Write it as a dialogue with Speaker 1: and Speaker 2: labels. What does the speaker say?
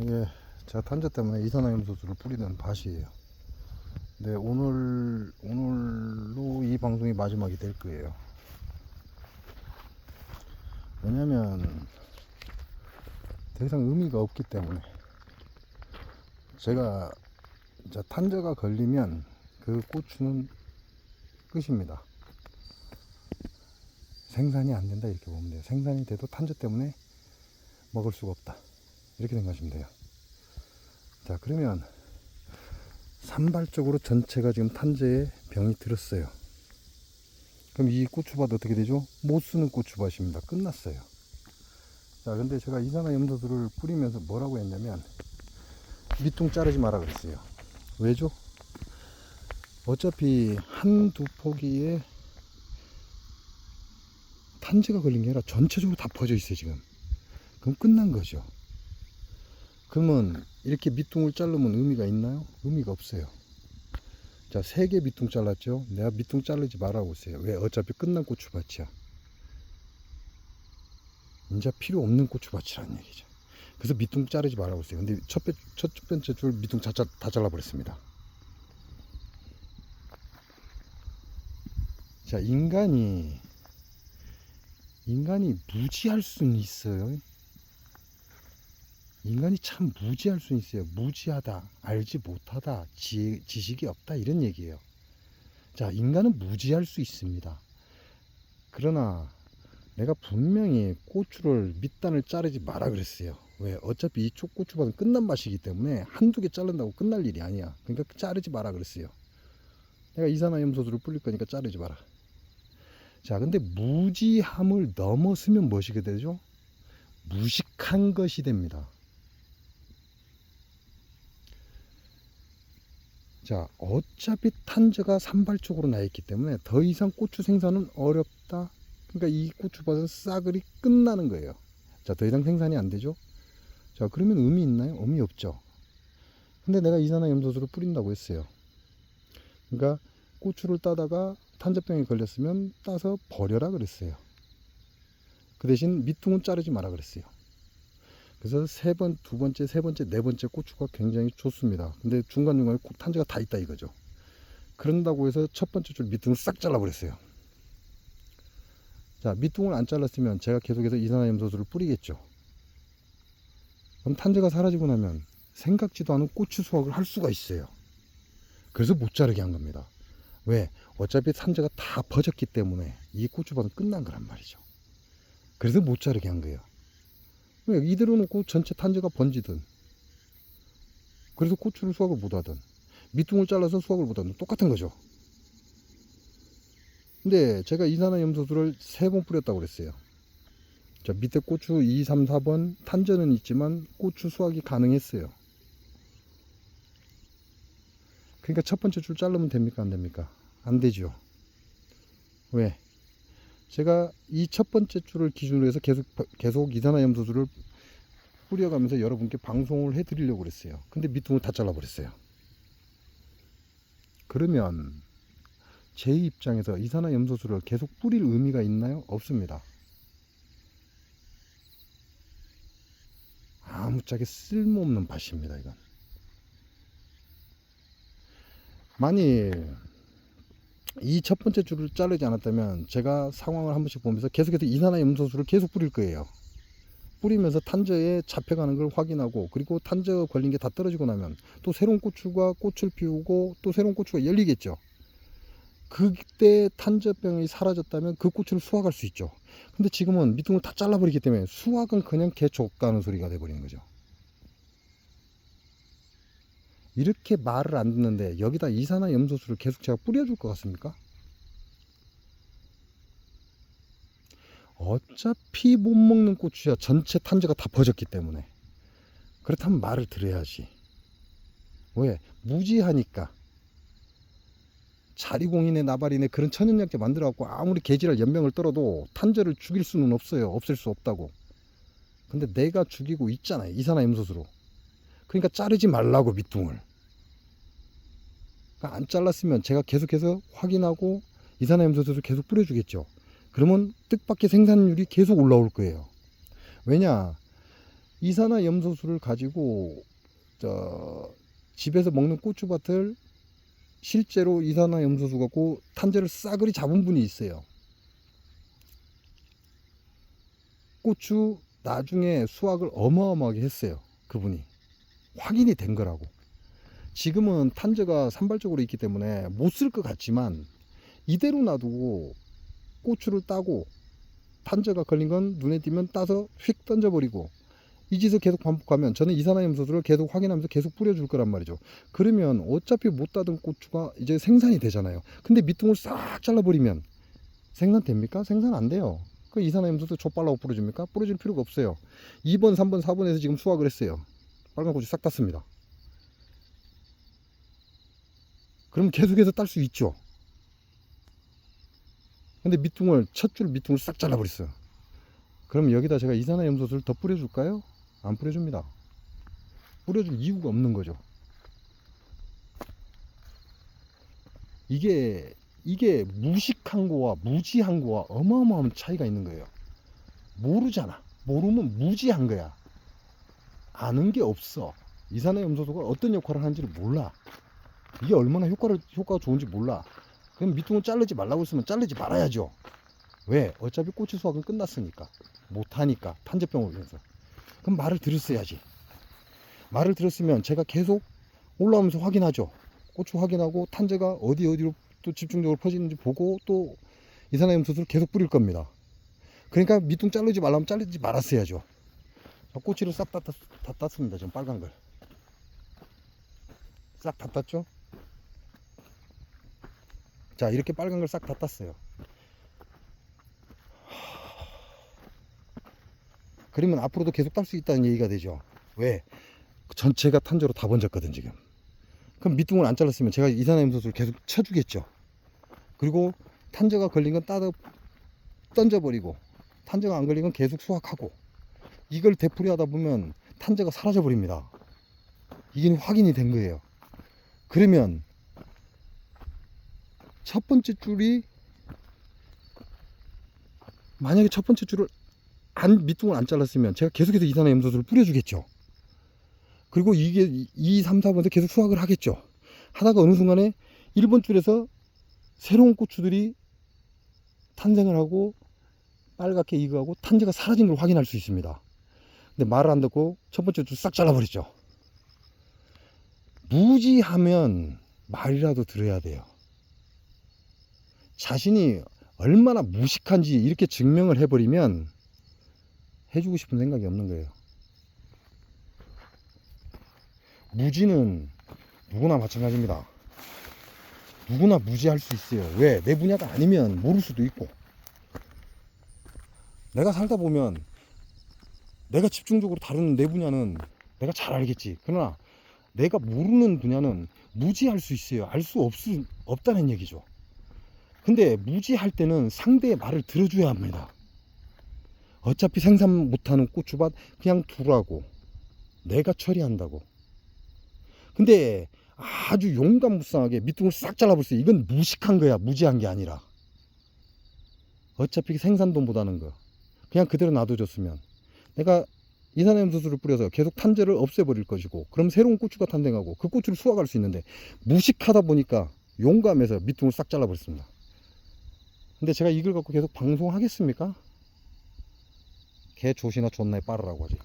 Speaker 1: 이게 제가 탄저 때문에 이산화염소수를 뿌리는 밭이에요. 근데 오늘 오늘로 이 방송이 마지막이 될 거예요. 왜냐면 더 이상 의미가 없기 때문에 제가 이제 탄저가 걸리면 그 고추는 끝입니다. 생산이 안 된다 이렇게 보면 돼요. 생산이 돼도 탄저 때문에 먹을 수가 없다. 이렇게 생각하시면 돼요. 자, 그러면 산발적으로 전체가 지금 탄저에 병이 들었어요. 그럼 이 고추밭 어떻게 되죠? 못 쓰는 고추밭입니다. 끝났어요. 자, 근데 제가 이산화 염소들을 뿌리면서 뭐라고 했냐면 밑둥 자르지 마라 그랬어요. 왜죠? 어차피 한두 포기에 탄저가 걸린 게 아니라 전체적으로 다 퍼져 있어요, 지금. 그럼 끝난 거죠. 그러면 이렇게 밑둥을 자르면 의미가 있나요? 의미가 없어요. 자, 세 개 밑둥 잘랐죠? 내가 밑둥 자르지 말라고 했어요. 왜? 어차피 끝난 고추밭이야. 이제 필요 없는 고추밭이라는 얘기죠. 그래서 밑둥 자르지 말라고 했어요. 근데 첫, 배- 첫 번째 줄 밑둥 다, 자- 다 잘라버렸습니다. 자, 인간이, 인간이 무지할 수는 있어요. 인간이 참 무지할 수 있어요. 무지하다, 알지 못하다, 지, 지식이 없다 이런 얘기예요. 자, 인간은 무지할 수 있습니다. 그러나 내가 분명히 고추를 밑단을 자르지 마라 그랬어요. 왜? 어차피 이쪽 고추밭은 끝난 맛이기 때문에 한두 개 자른다고 끝날 일이 아니야. 그러니까 자르지 마라 그랬어요. 내가 이산화염소수를 뿌릴 거니까 자르지 마라. 자, 근데 무지함을 넘어서면 무엇이게 되죠? 무식한 것이 됩니다. 자, 어차피 탄저가 산발적으로 나 있기 때문에 더 이상 고추 생산은 어렵다. 그러니까 이 고추밭은 싸그리 끝나는 거예요. 자, 더 이상 생산이 안 되죠? 자, 그러면 의미 있나요? 의미 없죠. 근데 내가 이산화 염소수를 뿌린다고 했어요. 그러니까 고추를 따다가 탄저병에 걸렸으면 따서 버려라 그랬어요. 그 대신 밑둥은 자르지 마라 그랬어요. 그래서 세 번, 두 번째, 세 번째, 네 번째 고추가 굉장히 좋습니다. 근데 중간중간에 꼭 탄저가 다 있다 이거죠. 그런다고 해서 첫 번째 줄 밑둥을 싹 잘라버렸어요. 자, 밑둥을 안 잘랐으면 제가 계속해서 이산화염소수를 뿌리겠죠. 그럼 탄저가 사라지고 나면 생각지도 않은 고추 수확을 할 수가 있어요. 그래서 못 자르게 한 겁니다. 왜? 어차피 탄저가 다 퍼졌기 때문에 이 고추밭은 끝난 거란 말이죠. 그래서 못 자르게 한 거예요. 왜? 이대로 놓고 전체 탄저가 번지든 그래서 고추를 수확을 못 하든 밑둥을 잘라서 수확을 못 하든 똑같은 거죠. 근데 제가 이산화 염소수를 세 번 뿌렸다고 그랬어요. 자, 밑에 고추 2, 3, 4번 탄저는 있지만 고추 수확이 가능했어요. 그러니까 첫 번째 줄 자르면 됩니까? 안 됩니까? 안 되죠. 왜? 제가 이 첫 번째 줄을 기준으로 해서 계속, 계속 이산화염소수를 뿌려가면서 여러분께 방송을 해드리려고 그랬어요. 근데 밑둥을 다 잘라버렸어요. 그러면 제 입장에서 이산화염소수를 계속 뿌릴 의미가 있나요? 없습니다. 아무짝에 쓸모없는 밭입니다, 이건. 만일 이 첫 번째 줄을 자르지 않았다면 제가 상황을 한 번씩 보면서 계속해서 이산화 염소수를 계속 뿌릴 거예요. 뿌리면서 탄저에 잡혀가는 걸 확인하고 그리고 탄저 걸린 게 다 떨어지고 나면 또 새로운 고추가 꽃을 피우고 또 새로운 고추가 열리겠죠. 그때 탄저병이 사라졌다면 그 고추를 수확할 수 있죠. 근데 지금은 밑둥을 다 잘라버리기 때문에 수확은 그냥 개족가는 소리가 돼버리는 거죠. 이렇게 말을 안 듣는데 여기다 이산화 염소수를 계속 제가 뿌려줄 것 같습니까? 어차피 못 먹는 고추야 전체 탄저가 다 퍼졌기 때문에. 그렇다면 말을 들어야지. 왜? 무지하니까. 자리공인의 나발인의 그런 천연약제 만들어 갖고 아무리 개지랄 연명을 떨어도 탄저를 죽일 수는 없어요. 없앨 수 없다고. 근데 내가 죽이고 있잖아요. 이산화염소수로. 그러니까 자르지 말라고 밑둥을 안 잘랐으면 제가 계속해서 확인하고 이산화염소수를 계속 뿌려주겠죠 그러면 뜻밖의 생산율이 계속 올라올 거예요 왜냐 이산화 염소수를 가지고 저 집에서 먹는 고추밭을 실제로 이산화 염소수 갖고 탄저를 싸그리 잡은 분이 있어요. 고추 나중에 수확을 어마어마하게 했어요. 그분이 확인이 된 거라고. 지금은 탄저가 산발적으로 있기 때문에 못 쓸 것 같지만 이대로 놔두고 고추를 따고 탄저가 걸린 건 눈에 띄면 따서 휙 던져버리고 이 짓을 계속 반복하면 저는 이산화염소들을 계속 확인하면서 계속 뿌려줄 거란 말이죠. 그러면 어차피 못 따던 고추가 이제 생산이 되잖아요. 근데 밑둥을 싹 잘라버리면 생산됩니까? 생산 안 돼요. 그 이산화염소도 족발라고 뿌려줍니까? 뿌려줄 필요가 없어요. 2번, 3번, 4번에서 지금 수확을 했어요. 빨간 고추 싹 땄습니다. 그럼 계속해서 딸 수 있죠. 근데 밑둥을 첫 줄 밑둥을 싹 잘라버렸어요. 그럼 여기다 제가 이산화염소를 더 뿌려줄까요? 안 뿌려줍니다. 뿌려줄 이유가 없는 거죠. 이게 이게 무식한 거와 무지한 거와 어마어마한 차이가 있는 거예요. 모르잖아. 모르면 무지한 거야. 아는 게 없어. 이산화염소가 어떤 역할을 하는지를 몰라. 이게 얼마나 효과를 효과가 좋은지 몰라. 그럼 밑둥을 자르지 말라고 했으면 자르지 말아야죠. 왜? 어차피 꼬치 수확은 끝났으니까. 못하니까. 탄저병을 위해서. 그럼 말을 들었어야지. 말을 들었으면 제가 계속 올라오면서 확인하죠. 고추 확인하고 탄저가 어디 어디로 또 집중적으로 퍼지는지 보고 또 이산화염소를 계속 뿌릴 겁니다. 그러니까 밑둥 자르지 말라면 자르지 말았어야죠. 자, 꼬치를 싹 다 땄습니다. 지금 빨간 걸. 싹 다 땄죠? 자, 이렇게 빨간 걸 싹 다 땄어요. 그러면 앞으로도 계속 딸 수 있다는 얘기가 되죠. 왜? 전체가 탄저로 다 번졌거든, 지금. 그럼 밑둥을 안 잘랐으면 제가 이산화염소를 계속 쳐주겠죠. 그리고 탄저가 걸린 건 따다 던져버리고, 탄저가 안 걸린 건 계속 수확하고, 이걸 되풀이 하다 보면 탄저가 사라져 버립니다. 이게 확인이 된 거예요. 그러면 첫 번째 줄이 만약에 첫 번째 줄을 안 밑둥을 안 잘랐으면 제가 계속해서 이산화 염소수를 뿌려주겠죠. 그리고 이게 2, 3, 4번에서 계속 수확을 하겠죠. 하다가 어느 순간에 1번 줄에서 새로운 고추들이 탄생을 하고 빨갛게 익어가고 탄저가 사라진 걸 확인할 수 있습니다. 근데 말을 안 듣고 첫 번째 줄 싹 잘라버렸죠. 무지하면 말이라도 들어야 돼요. 자신이 얼마나 무식한지 이렇게 증명을 해버리면 해주고 싶은 생각이 없는 거예요. 무지는 누구나 마찬가지입니다. 누구나 무지할 수 있어요. 왜? 내 분야가 아니면 모를 수도 있고. 내가 살다 보면 내가 집중적으로 다루는 내 분야는 내가 잘 알겠지. 그러나 내가 모르는 분야는 무지할 수 있어요. 알 수 없다는 얘기죠. 근데 무지할 때는 상대의 말을 들어줘야 합니다. 어차피 생산 못하는 고추밭 그냥 두라고. 내가 처리한다고. 근데 아주 용감무쌍하게 밑둥을 싹 잘라버렸어요. 이건 무식한 거야. 무지한 게 아니라. 어차피 생산도 못하는 거. 그냥 그대로 놔둬줬으면. 내가 이산화염소수를 뿌려서 계속 탄저를 없애버릴 것이고 그럼 새로운 고추가 탄생하고 그 고추를 수확할 수 있는데 무식하다 보니까 용감해서 밑둥을 싹 잘라버렸습니다. 근데 제가 이걸 갖고 계속 방송하겠습니까? 개 조시나 존나에 빠르라고 하지.